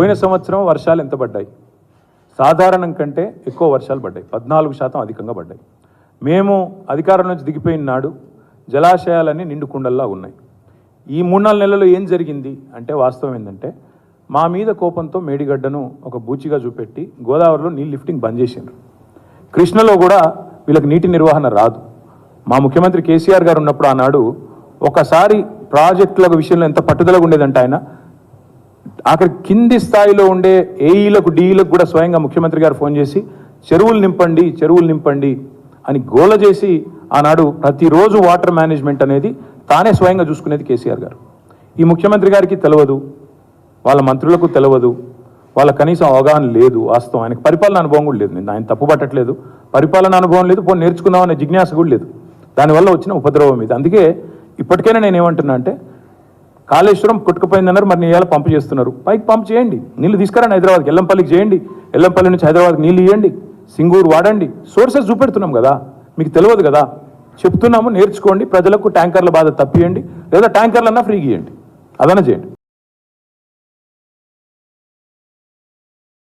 పోయిన సంవత్సరం వర్షాలు ఎంత పడ్డాయి? సాధారణం కంటే ఎక్కువ వర్షాలు పడ్డాయి. పద్నాలుగు శాతం అధికంగా పడ్డాయి. మేము అధికారం నుంచి దిగిపోయిన నాడు జలాశయాలన్నీ నిండుకుండల్లా ఉన్నాయి. ఈ మూడు నాలుగు నెలల్లో ఏం జరిగింది అంటే వాస్తవం ఏంటంటే మా మీద కోపంతో మేడిగడ్డను ఒక బూచిగా చూపెట్టి గోదావరిలో నీళ్ళు లిఫ్టింగ్ బంద్ చేసిండ్రు. కృష్ణలో కూడా వీళ్ళకి నీటి నిర్వహణ రాదు. మా ముఖ్యమంత్రి కేసీఆర్ గారు ఉన్నప్పుడు ఆనాడు ఒకసారి ప్రాజెక్టుల విషయంలో ఎంత పట్టుదలగా ఉండేదంటే ఆయన ఆఖరి కింది స్థాయిలో ఉండే ఏఈలకు డీఈలకు కూడా స్వయంగా ముఖ్యమంత్రి గారు ఫోన్ చేసి చెరువులు నింపండి చెరువులు నింపండి అని గోల చేసి ఆనాడు ప్రతిరోజు వాటర్ మేనేజ్మెంట్ అనేది తానే స్వయంగా చూసుకునేది కేసీఆర్ గారు. ఈ ముఖ్యమంత్రి గారికి తెలియదు వాళ్ళ మంత్రులకు తెలియదు వాళ్ళ కనీసం అవగాహన లేదు వాస్తవం. ఆయనకు పరిపాలన అనుభవం కూడా లేదు. నేను ఆయన తప్పు పట్టట్లేదు. పరిపాలన అనుభవం లేదు పోనీ నేర్చుకుందామనే జిజ్ఞాస కూడా లేదు. దానివల్ల వచ్చిన ఉపద్రవం ఇది. అందుకే ఇప్పటికైనా నేను ఏమంటున్నా అంటే కాళేశ్వరం కొట్టుకుపోయిందన్నారు. మరి నీళ్ళు పంపు చేస్తున్నారు. పైకి పంపు చేయండి. నీళ్ళు తీసుకురండి హైదరాబాద్కి. ఎల్లంపల్లికి చేయండి. ఎల్లంపల్లి నుంచి హైదరాబాద్కి నీళ్ళు ఇవ్వండి సింగూరు వాడండి. సోర్సెస్ చూపెడుతున్నాం కదా. మీకు తెలియదు కదా. చెప్తున్నాము నేర్చుకోండి. ప్రజలకు ట్యాంకర్ల బాధ తప్పియండి. లేదా ట్యాంకర్లన్నా ఫ్రీగా ఇవ్వండి అదన చేయండి.